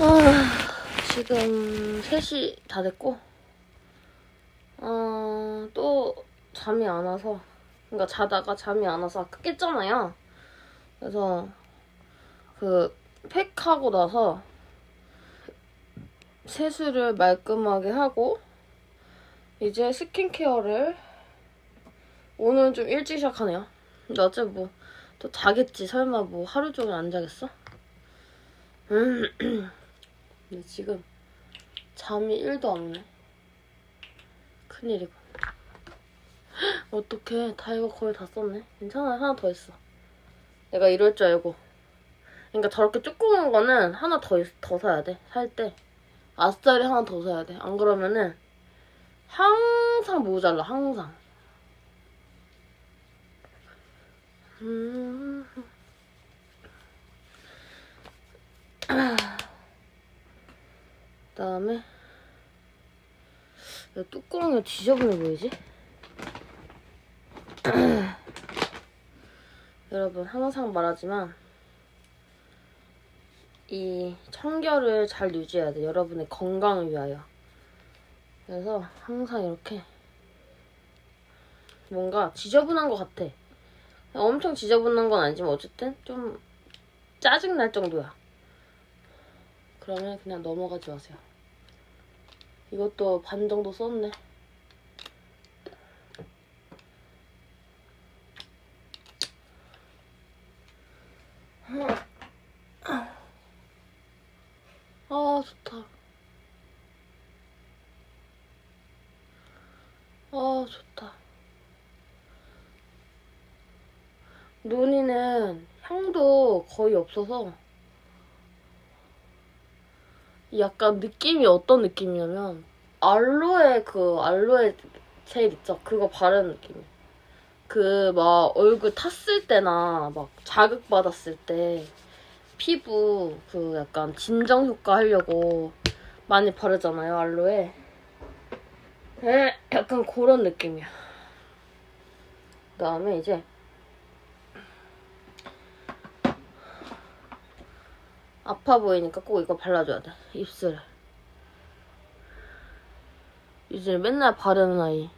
아, 지금 3시 다 됐고, 어, 또 잠이 안 와서, 그러니까 자다가 잠이 안 와서 아까 깼잖아요. 그래서 그 팩하고 나서 세수를 말끔하게 하고 이제 스킨케어를 오늘은 좀 일찍 시작하네요. 근데 어차피 뭐 또 자겠지. 설마 뭐 하루 종일 안 자겠어? 음. 근데 지금 잠이 1도 안 오네. 큰일이고. 어떡해. 다 이거 거의 다 썼네. 괜찮아. 하나 더 있어. 내가 이럴 줄 알고. 그러니까 저렇게 조그만 거는 하나 더, 있- 더 사야 돼. 살 때. 아싸리 하나 더 사야 돼. 안 그러면은 항상 모자라. 항상. 음. 그 다음에 야, 뚜껑이 지저분해 보이지? 여러분 항상 말하지만 이 청결을 잘 유지해야 돼. 여러분의 건강을 위하여. 그래서 항상 이렇게 뭔가 지저분한 것 같아. 엄청 지저분한 건 아니지만 어쨌든 좀 짜증 날 정도야. 그러면 그냥 넘어가지 마세요. 이것도 반 정도 썼네. 아, 좋다. 아, 좋다. 논이는 향도 거의 없어서 약간 느낌이 어떤 느낌이냐면 알로에 그 알로에 젤 있죠? 그거 바르는 느낌이야. 그막 얼굴 탔을 때나 막 자극 받았을 때 피부 그 약간 진정 효과 하려고 많이 바르잖아요 알로에. 에, 약간 그런 느낌이야. 그다음에 이제 아파 보이니까 꼭 이거 발라줘야 돼. 입술에. 요즘 맨날 바르는 아이.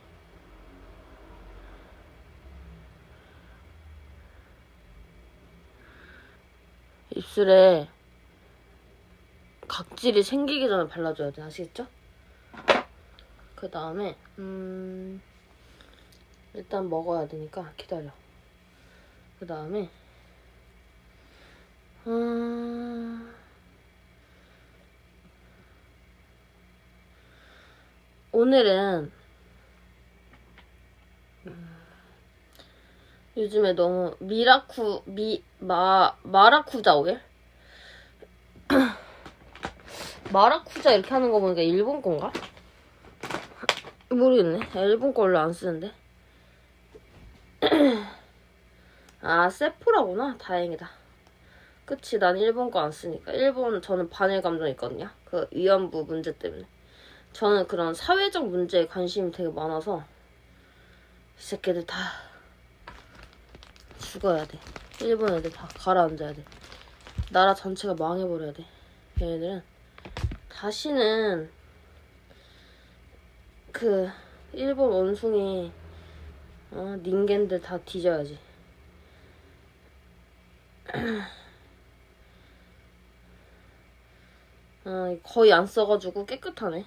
입술에 각질이 생기기 전에 발라줘야 돼. 아시겠죠? 그 다음에, 음, 일단 먹어야 되니까 기다려. 그 다음에, 음, 오늘은 음, 요즘에 너무 미라쿠 미 마 마라쿠자 오일 마라쿠자 이렇게 하는 거 보니까 일본 건가? 모르겠네. 일본 걸로 안 쓰는데. 아 세포라구나. 다행이다. 그치, 난 일본 거 안 쓰니까. 일본 저는 반일 감정 있거든요. 그 위안부 문제 때문에. 저는 그런 사회적 문제에 관심이 되게 많아서 이 새끼들 다 죽어야 돼. 일본 애들 다 가라앉아야 돼. 나라 전체가 망해버려야 돼. 얘네들은 다시는 그 일본 원숭이 어, 닌겐들 다 뒤져야지. 어, 거의 안 써가지고 깨끗하네.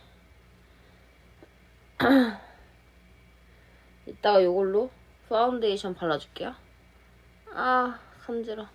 이따가 이걸로 파운데이션 발라줄게요. 아, 간지러.